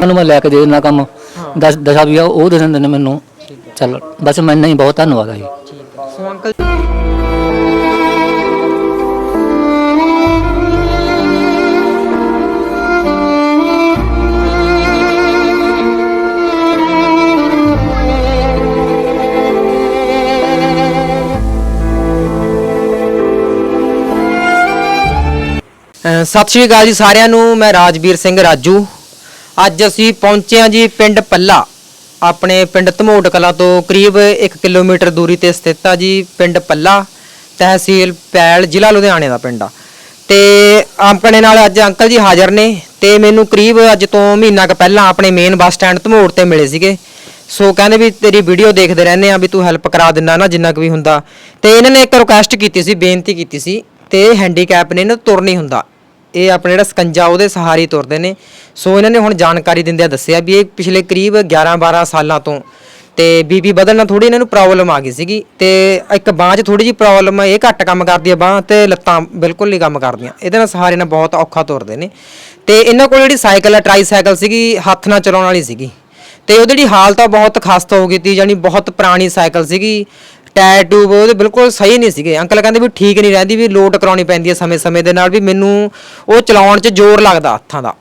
ਉਹਨੂੰ ਮੈਂ ਲੈ ਕੇ ਦੇ ਦਿੰਦਾ ਕੰਮ। ਦਸ ਦਸਾਂ ਵੀ ਉਹ ਦੇ ਦਿੰਦੇ ਨੇ ਮੈਨੂੰ। ਚੱਲ ਬਸ ਮੈਂ ਨਹੀਂ ਬਹੁਤ ਧੰਨਵਾਦ ਆ ਜੀ। ਸੋ ਅੰਕਲ ਅਹ ਸਤਿ ਸ਼੍ਰੀ ਅਕਾਲ ਜੀ ਸਾਰਿਆਂ ਨੂੰ ਮੈਂ ਰਾਜਵੀਰ ਸਿੰਘ ਰਾਜੂ। ਅੱਜ ਅਸੀਂ ਪਹੁੰਚੇ ਹਾਂ ਜੀ ਪਿੰਡ ਪੱਲਾ। ਆਪਣੇ ਪਿੰਡ ਧਮੋੜ ਕਲਾ ਤੋਂ ਕਰੀਬ 1 ਕਿਲੋਮੀਟਰ ਦੂਰੀ ਤੇ ਸਥਿਤ ਆ ਜੀ ਪਿੰਡ ਪੱਲਾ, ਤਹਿਸੀਲ ਪੈਲ, ਜ਼ਿਲ੍ਹਾ ਲੁਧਿਆਣੇ ਦਾ ਪਿੰਡ ਆ। ਤੇ ਆਪਣੇ ਨਾਲ ਅੱਜ ਅੰਕਲ ਜੀ ਹਾਜ਼ਰ ਨੇ ਤੇ ਮੈਨੂੰ ਕਰੀਬ ਅੱਜ ਤੋਂ ਮਹੀਨਾ ਕੁ ਪਹਿਲਾਂ ਆਪਣੇ ਮੇਨ ਬੱਸ ਸਟੈਂਡ ਧਮੋੜ ਤੇ ਮਿਲੇ ਸੀਗੇ। ਸੋ ਕਹਿੰਦੇ ਵੀ ਤੇਰੀ ਵੀਡੀਓ ਦੇਖਦੇ ਰਹਿੰਦੇ ਆ ਵੀ ਤੂੰ ਹੈਲਪ ਕਰਾ ਦਿੰਦਾ ਨਾ ਜਿੰਨਾ ਕੁ ਵੀ ਹੁੰਦਾ। ਤੇ ਇਹਨਾਂ ਨੇ ਇੱਕ ਰਿਕੁਐਸਟ ਕੀਤੀ ਸੀ, ਬੇਨਤੀ ਕੀਤੀ ਸੀ ਤੇ ਹੈਂਡੀਕੈਪ ਨੇ ਨਾ ਤੁਰ ਨਹੀਂ ਹੁੰਦਾ। ਇਹ ਆਪਣਾ ਜਿਹੜਾ ਸਕੰਜਾ ਉਹਦੇ ਸਹਾਰੇ ਤੁਰਦੇ ਨੇ। ਸੋ ਇਹਨਾਂ ਨੇ ਹੁਣ ਜਾਣਕਾਰੀ ਦਿੰਦਿਆਂ ਦੱਸਿਆ ਵੀ ਇਹ ਪਿਛਲੇ ਕਰੀਬ 11 12 ਸਾਲਾਂ ਤੋਂ ਤੇ ਬੀਬੀ ਵਧਣ ਨਾਲ ਥੋੜੀ ਇਹਨਾਂ ਨੂੰ ਪ੍ਰੋਬਲਮ ਆ ਗਈ ਸੀਗੀ ਤੇ ਇੱਕ ਬਾਂਹ 'ਚ ਥੋੜੀ ਜੀ ਪ੍ਰੋਬਲਮ ਇਹ ਘੱਟ ਕੰਮ ਕਰਦੀ ਆ ਬਾਂਹ ਤੇ ਲੱਤਾਂ ਬਿਲਕੁਲ ਨਹੀਂ ਕੰਮ ਕਰਦੀਆਂ। ਇਹਦੇ ਨਾਲ ਸਹਾਰੇ ਨਾਲ ਬਹੁਤ ਔਖਾ ਤੁਰਦੇ ਨੇ। ਤੇ ਇਹਨਾਂ ਕੋਲ ਜਿਹੜੀ ਸਾਈਕਲ ਆ ਟਰਾਈ ਸਾਈਕਲ ਸੀਗੀ, ਹੱਥ ਨਾਲ ਚਲਾਉਣ ਵਾਲੀ ਸੀਗੀ। ਤੇ ਉਹਦੀ ਜਿਹੜੀ ਹਾਲਤ ਆ, ਬਹੁਤ ਖਸਤਾ ਹੋ ਗਈ ਤੀ ਜਾਨੀ ਬਹੁਤ ਪੁਰਾਣੀ ਸਾਈਕਲ ਸੀਗੀ। ਟਾਇਰ ਟਿਊਬ ਉਹਦੇ ਬਿਲਕੁਲ ਸਹੀ ਨਹੀਂ ਸੀਗੇ। ਅੰਕਲ ਕਹਿੰਦੇ ਵੀ ਠੀਕ ਨਹੀਂ ਰਹਿੰਦੀ, ਵੀ ਲੋਡ ਕਰਾਉਣੀ ਪੈਂਦੀ ਹੈ ਸਮੇਂ-ਸਮੇਂ ਦੇ ਨਾਲ, ਵੀ ਮੈਨੂੰ ਉਹ ਚਲਾਉਣ 'ਚ ਜ਼ੋਰ ਲੱਗਦਾ ਹੱਥਾਂ ਦਾ।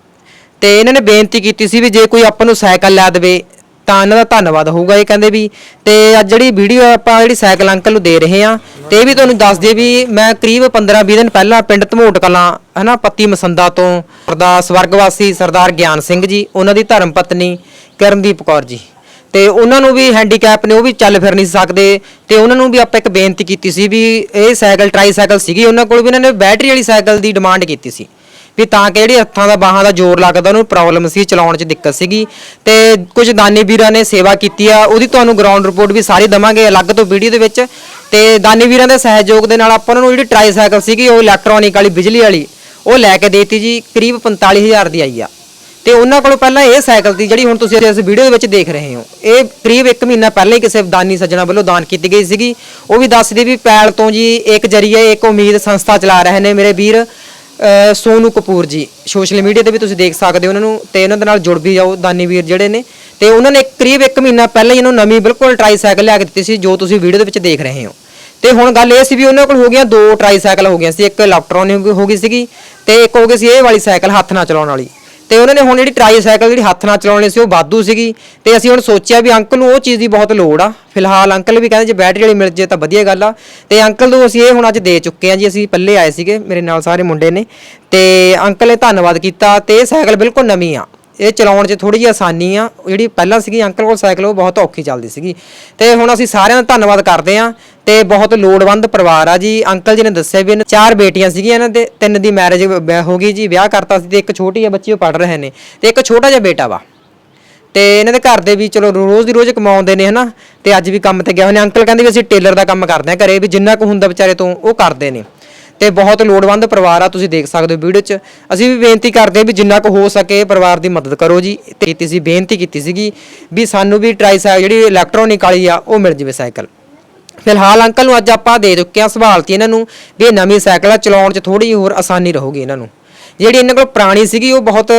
ਤੇ ਇਹਨਾਂ ਨੇ ਬੇਨਤੀ ਕੀਤੀ ਸੀ ਵੀ ਜੇ ਕੋਈ ਆਪਾਂ ਨੂੰ ਸਾਈਕਲ ਲੈ ਦੇਵੇ, ਤਾਂ ਇਹਨਾਂ ਦਾ ਧੰਨਵਾਦ ਹੋਊਗਾ ਇਹ ਕਹਿੰਦੇ ਵੀ। ਤੇ ਅੱਜ ਜਿਹੜੀ ਵੀਡੀਓ ਆਪਾਂ ਜਿਹੜੀ ਸਾਈਕਲ ਅੰਕਲ ਨੂੰ ਦੇ ਰਹੇ ਆ ਤੇ ਇਹ ਵੀ ਤੁਹਾਨੂੰ ਦੱਸ ਦਈਏ ਵੀ ਮੈਂ ਕਰੀਬ 15-20 ਦਿਨ ਪਹਿਲਾਂ ਪਿੰਡ ਧਮੋਟ ਕਲਾਂ, ਹਨਾ, ਪੱਤੀ ਮਸੰਦਾ ਤੋਂ ਸਰਦਾਰ ਸਵਰਗਵਾਸੀ ਸਰਦਾਰ ਗਿਆਨ ਸਿੰਘ ਜੀ, ਉਹਨਾਂ ਦੀ ਧਰਮ ਪਤਨੀ ਕਰਨਦੀਪ ਕੌਰ ਜੀ। ਤੇ ਉਹਨਾਂ ਨੂੰ ਵੀ ਹੈਂਡੀਕੈਪ ਨੇ, ਉਹ ਵੀ ਚੱਲ ਫਿਰ ਨਹੀਂ ਸਕਦੇ ਤੇ ਉਹਨਾਂ ਨੂੰ ਵੀ ਆਪਾਂ ਇੱਕ ਬੇਨਤੀ ਕੀਤੀ ਸੀ ਵੀ ਇਹ ਸਾਈਕਲ ਟਰਾਈ ਸਾਈਕਲ ਸੀਗੀ, ਉਹਨਾਂ ਕੋਲ ਵੀ ਇਹਨਾਂ ਨੇ ਬੈਟਰੀ ਵਾਲੀ ਸਾਈਕਲ ਦੀ ਡਿਮਾਂਡ ਕੀਤੀ ਸੀ। ਵੀ ਤਾਂ ਕਿ ਜਿਹੜੀ ਹੱਥਾਂ ਦਾ, ਬਾਹਾਂ ਦਾ ਜ਼ੋਰ ਲੱਗਦਾ, ਉਹਨੂੰ ਪ੍ਰੋਬਲਮ ਸੀ, ਚਲਾਉਣ 'ਚ ਦਿੱਕਤ ਸੀਗੀ। ਤੇ ਕੁਝ ਦਾਨੀ ਵੀਰਾਂ ਨੇ ਸੇਵਾ ਕੀਤੀ ਆ, ਉਹਦੀ ਤੁਹਾਨੂੰ ਗਰਾਊਂਡ ਰਿਪੋਰਟ ਵੀ ਸਾਰੀ ਦਵਾਂਗੇ ਅਲੱਗ ਤੋਂ ਵੀਡੀਓ ਦੇ ਵਿੱਚ। ਤੇ ਦਾਨੀ ਵੀਰਾਂ ਦੇ ਸਹਿਯੋਗ ਦੇ ਨਾਲ ਆਪਾਂ ਉਹਨਾਂ ਨੂੰ ਜਿਹੜੀ ਟਰਾਈ ਸਾਈਕਲ ਸੀਗੀ, ਉਹ ਇਲੈਕਟ੍ਰੋਨਿਕ ਵਾਲੀ, ਬਿਜਲੀ ਵਾਲੀ, ਉਹ ਲੈ ਕੇ ਦੇਤੀ ਜੀ, ਕਰੀਬ 45000 ਦੀ ਆਈ ਆ। ਤੇ ਉਹਨਾਂ ਕੋਲੋਂ ਪਹਿਲਾਂ ਇਹ ਸਾਈਕਲ ਦੀ ਜਿਹੜੀ ਹੁਣ ਤੁਸੀਂ ਇਸ ਵੀਡੀਓ ਦੇ ਵਿੱਚ ਦੇਖ ਰਹੇ ਹੋ, ਇਹ ਕਰੀਬ 1 ਮਹੀਨਾ ਪਹਿਲਾਂ ਹੀ ਕਿਸੇ ਦਾਨੀ ਸੱਜਣਾ ਵੱਲੋਂ ਦਾਨ ਕੀਤੀ ਗਈ ਸੀਗੀ। ਉਹ ਵੀ ਦੱਸਦੇ ਵੀ ਪੈਲ ਤੋਂ ਜੀ ਇੱਕ ਜਰੀਏ ਇੱਕ ਉਮੀਦ ਸੰਸਥਾ ਚਲਾ ਰਹੇ ਨੇ ਮੇਰੇ ਵੀਰ, ਅਹ, ਸੋਨੂ ਕਪੂਰ ਜੀ। ਸੋਸ਼ਲ ਮੀਡੀਆ ਤੇ ਵੀ ਤੁਸੀਂ ਦੇਖ ਸਕਦੇ ਹੋ ਉਹਨਾਂ ਨੂੰ ਤੇ ਉਹਨਾਂ ਦੇ ਨਾਲ ਜੁੜ ਵੀ ਜਾਓ ਦਾਨੀ ਵੀਰ ਜਿਹੜੇ ਨੇ। ਤੇ ਉਹਨਾਂ ਨੇ ਕਰੀਬ 1 ਮਹੀਨਾ ਪਹਿਲਾਂ ਹੀ ਇਹਨੂੰ ਨਵੀਂ ਬਿਲਕੁਲ ਟਰਾਈ ਸਾਈਕਲ ਲਿਆ ਕੇ ਦਿੱਤੀ ਸੀ, ਜੋ ਤੁਸੀਂ ਵੀਡੀਓ ਦੇ ਵਿੱਚ ਦੇਖ ਰਹੇ ਹੋ। ਤੇ ਹੁਣ ਗੱਲ ਇਹ ਸੀ ਵੀ ਉਹਨਾਂ ਕੋਲ ਹੋ ਗਈਆਂ ਦੋ ਟਰਾਈ ਸਾਈਕਲ ਹੋ ਗਈਆਂ ਸੀ, ਇੱਕ ਇਲੈਕਟ੍ਰੋਨਿਕ ਹੋ ਗਈ ਸੀਗੀ ਤੇ ਇੱਕ ਹੋ ਗਈ ਸੀ ਇਹ ਵਾਲੀ ਸਾਈਕਲ ਹੱਥ ਨਾਲ ਚਲਾਉਣ ਵਾਲੀ। ਤੇ ਉਹਨਾਂ ਨੇ ਹੁਣ ਜਿਹੜੀ ਟਰਾਈ ਸਾਈਕਲ ਜਿਹੜੀ ਹੱਥ ਨਾਲ ਚਲਾਉਣੀ ਸੀ ਉਹ ਵਾਧੂ ਸੀਗੀ। ਤੇ ਅਸੀਂ ਹੁਣ ਸੋਚਿਆ ਵੀ ਅੰਕਲ ਨੂੰ ਉਹ ਚੀਜ਼ ਦੀ ਬਹੁਤ ਲੋੜ ਆ। ਫਿਲਹਾਲ ਅੰਕਲ ਵੀ ਕਹਿੰਦੇ ਜੇ ਬੈਟਰੀ ਵਾਲੀ ਮਿਲ ਜੇ ਤਾਂ ਵਧੀਆ ਗੱਲ ਆ। ਤੇ ਅੰਕਲ ਨੂੰ ਅਸੀਂ ਇਹ ਹੁਣ ਅੱਜ ਦੇ ਚੁੱਕੇ ਆ ਜੀ, ਅਸੀਂ ਪੱਲੇ ਆਏ ਸੀਗੇ, ਮੇਰੇ ਨਾਲ ਸਾਰੇ ਮੁੰਡੇ ਨੇ। ਤੇ ਅੰਕਲ ਨੇ ਧੰਨਵਾਦ ਕੀਤਾ ਤੇ ਇਹ ਸਾਈਕਲ ਬਿਲਕੁਲ ਨਵੀਂ ਆ। ਇਹ ਚਲਾਉਣ 'ਚ ਥੋੜੀ ਜਿਹੀ ਆਸਾਨੀ ਆ। ਉਹ ਜਿਹੜੀ ਪਹਿਲਾਂ ਸੀਗੀ ਅੰਕਲ ਕੋਲ ਸਾਈਕਲ, ਉਹ ਬਹੁਤ ਔਖੀ ਚੱਲਦੀ ਸੀਗੀ। ਤੇ ਹੁਣ ਅਸੀਂ ਸਾਰਿਆਂ ਦਾ ਧੰਨਵਾਦ ਕਰਦੇ ਆ। ਤੇ ਬਹੁਤ ਲੋੜਵੰਦ ਪਰਿਵਾਰ ਆ ਜੀ। ਅੰਕਲ ਜੀ ਨੇ ਦੱਸਿਆ ਵੀ ਇਹਨਾਂ ਚਾਰ ਬੇਟੀਆਂ ਸੀਗੀਆਂ, ਇਹਨਾਂ ਦੇ ਤਿੰਨ ਦੀ ਮੈਰਿਜ ਹੋ ਗਈ ਜੀ। ਵਿਆਹ ਕਰਤਾ ਸੀ ਤੇ ਇੱਕ ਛੋਟੀ ਆ, ਬੱਚੀ ਉਹ ਪੜ ਰਹੇ ਨੇ ਤੇ ਇੱਕ ਛੋਟਾ ਜਿਹਾ ਬੇਟਾ ਵਾ। ਤੇ ਇਹਨਾਂ ਦੇ ਘਰ ਦੇ ਵੀ ਚਲੋ ਰੋਜ਼ ਦੀ ਰੋਜ਼ ਕਮਾਉਂਦੇ ਨੇ, ਹਨਾ? ਤੇ ਅੱਜ ਵੀ ਕੰਮ ਤੇ ਗਏ ਹੋਏ ਨੇ। ਅੰਕਲ ਕਹਿੰਦੇ ਵੀ ਅਸੀਂ ਟੇਲਰ ਦਾ ਕੰਮ ਕਰਦੇ ਆ ਘਰੇ ਵੀ ਜਿੰਨਾ ਕੁ ਹੁੰਦਾ ਵਿਚਾਰੇ ਤੋਂ ਉਹ ਕਰਦੇ ਨੇ। ਤੇ ਬਹੁਤ ਲੋੜਵੰਦ ਪਰਿਵਾਰ ਆ, ਤੁਸੀਂ ਦੇਖ ਸਕਦੇ ਹੋ ਵੀਡੀਓ 'ਚ। ਅਸੀਂ ਵੀ ਬੇਨਤੀ ਕਰਦੇ ਹਾਂ ਵੀ ਜਿੰਨਾ ਕੁ ਹੋ ਸਕੇ ਪਰਿਵਾਰ ਦੀ ਮਦਦ ਕਰੋ ਜੀ। ਤੇ ਕੀਤੀ ਸੀ, ਬੇਨਤੀ ਕੀਤੀ ਸੀਗੀ ਵੀ ਸਾਨੂੰ ਵੀ ਟਰਾਈ ਸਾਈਕਲ ਜਿਹੜੀ ਇਲੈਕਟ੍ਰੋਨਿਕ ਵਾਲੀ ਆ, ਉਹ ਮਿਲ ਜਵੇ ਸਾਈਕਲ। ਫਿਲਹਾਲ ਅੰਕਲ ਨੂੰ ਅੱਜ ਆਪਾਂ ਦੇ ਚੁੱਕੇ ਆ ਸੰਭਾਲਤੀ ਇਹਨਾਂ ਨੂੰ ਵੀ ਇਹ ਨਵੀਂ ਸਾਈਕਲ ਆ, ਚਲਾਉਣ 'ਚ ਥੋੜੀ ਹੋਰ ਆਸਾਨੀ ਰਹੂਗੀ ਇਹਨਾਂ ਨੂੰ। ਜਿਹੜੀ ਇਹਨਾਂ ਕੋਲ ਪੁਰਾਣੀ ਸੀਗੀ, ਉਹ ਬਹੁਤ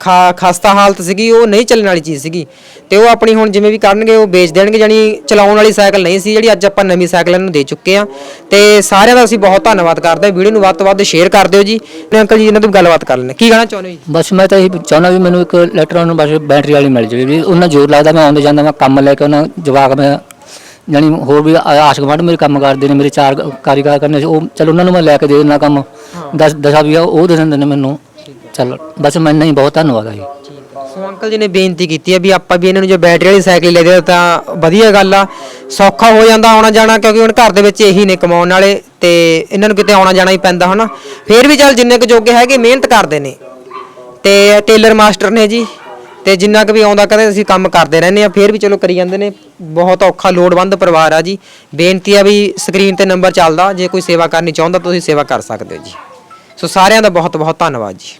ਖਾ, ਖਸਤਾ ਹਾਲਤ ਸੀਗੀ, ਉਹ ਨਹੀਂ ਚੱਲਣ ਵਾਲੀ ਚੀਜ਼ ਸੀਗੀ। ਤੇ ਉਹ ਆਪਣੀ ਹੁਣ ਜਿਵੇਂ ਵੀ ਕਰਨਗੇ, ਉਹ ਵੇਚ ਦੇਣਗੇ ਜਾਨੀ ਚਲਾਉਣ ਵਾਲੀ ਸਾਈਕਲ ਨਹੀਂ ਸੀ ਜਿਹੜੀ ਅੱਜ ਆਪਾਂ ਨਵੀਂ ਸਾਈਕਲ ਇਹਨਾਂ ਨੂੰ ਦੇ ਚੁੱਕੇ ਆ। ਤੇ ਸਾਰਿਆਂ ਦਾ ਅਸੀਂ ਬਹੁਤ ਧੰਨਵਾਦ ਕਰਦੇ ਹਾਂ ਵੀਡੀਓ ਨੂੰ ਵੱਧ ਤੋਂ ਵੱਧ ਸ਼ੇਅਰ ਕਰ ਦਿਓ ਜੀ। ਤੇ ਅੰਕਲ ਜੀ, ਇਹਨਾਂ ਤੋਂ ਗੱਲਬਾਤ ਕਰ ਲੈਣੇ ਕੀ ਕਹਿਣਾ ਚਾਹੁੰਦੇ ਹੋ ਜੀ? ਬਸ ਮੈਂ ਤਾਂ ਇਹ ਚਾਹੁੰਦਾ ਵੀ ਮੈਨੂੰ ਇੱਕ ਇਲੈਕਟ੍ਰੋਨਿਕ ਬਸ ਬੈਟਰੀ ਵਾਲੀ ਮਿਲ ਜਾਵੇ ਵੀ ਉਹਨਾਂ ਜ਼ੋਰ ਲੱਗਦਾ ਮੈਂ ਆਉਂਦੇ ਜਾਂਦਾ, ਮੈਂ ਕੰਮ ਲੈ ਕੇ ਉਹਨਾਂ ਜਵਾਕ ਮੈਂ ਜਾਣੀ ਹੋਰ ਵੀ ਆ- ਆਸ ਗੁਆਂਢ ਮੇਰੇ ਕੰਮ ਕਰਦੇ ਨੇ ਮੇਰੇ ਚਾਰ ਕਾਰੀਗਰ ਕਰਨੇ ਸੀ ਉਹ ਚਲ ਉਹਨਾਂ ਨੂੰ ਮੈਂ ਲੈ ਕੇ ਦੇ ਦਿੰਦਾ ਕੰਮ। ਦਸ ਦਸਾਂ ਵੀ ਉਹ ਦੇ ਦਿੰਦੇ ਨੇ ਮੈਨੂੰ। ਚੱਲ ਬਸ ਮੈਂ ਨਹੀਂ ਬਹੁਤ ਧੰਨਵਾਦ ਆ ਜੀ। ਸੋ ਅੰਕਲ ਜੀ ਨੇ ਬੇਨਤੀ ਕੀਤੀ ਹੈ ਵੀ ਆਪਾਂ ਵੀ ਇਹਨਾਂ ਨੂੰ ਜੇ ਬੈਟਰੀ ਵਾਲੀ ਸਾਈਕਲ ਲੈ ਦੇ ਤਾਂ ਵਧੀਆ ਗੱਲ ਆ। ਸੌਖਾ ਹੋ ਜਾਂਦਾ ਆਉਣਾ ਜਾਣਾ ਕਿਉਂਕਿ ਹੁਣ ਘਰ ਦੇ ਵਿੱਚ ਇਹੀ ਨੇ ਕਮਾਉਣ ਵਾਲੇ ਤੇ ਇਹਨਾਂ ਨੂੰ ਕਿਤੇ ਆਉਣਾ ਜਾਣਾ ਹੀ ਪੈਂਦਾ ਹਨਾ? ਫੇਰ ਵੀ ਚੱਲ ਜਿੰਨੇ ਕੁ ਜੋਗੇ ਹੈਗੇ ਮਿਹਨਤ ਕਰਦੇ ਨੇ। ਤੇ ਟੇਲਰ ਮਾਸਟਰ ਨੇ ਜੀ ਤੇ ਜਿੰਨਾ ਕੁ ਵੀ ਆਉਂਦਾ ਕਦੇ ਅਸੀਂ ਕੰਮ ਕਰਦੇ ਰਹਿੰਦੇ ਆ ਫੇਰ ਵੀ ਚਲੋ ਕਰੀ ਜਾਂਦੇ ਨੇ। ਬਹੁਤ ਔਖਾ, ਲੋੜਵੰਦ ਪਰਿਵਾਰ ਆ ਜੀ। ਬੇਨਤੀ ਆ ਵੀ ਸਕਰੀਨ ਤੇ ਨੰਬਰ ਚੱਲਦਾ, ਜੇ ਕੋਈ ਸੇਵਾ ਕਰਨੀ ਚਾਹੁੰਦਾ ਤੁਸੀਂ ਸੇਵਾ ਕਰ ਸਕਦੇ ਹੋ ਜੀ। ਸੋ ਸਾਰਿਆਂ ਦਾ ਬਹੁਤ ਬਹੁਤ ਧੰਨਵਾਦ ਜੀ।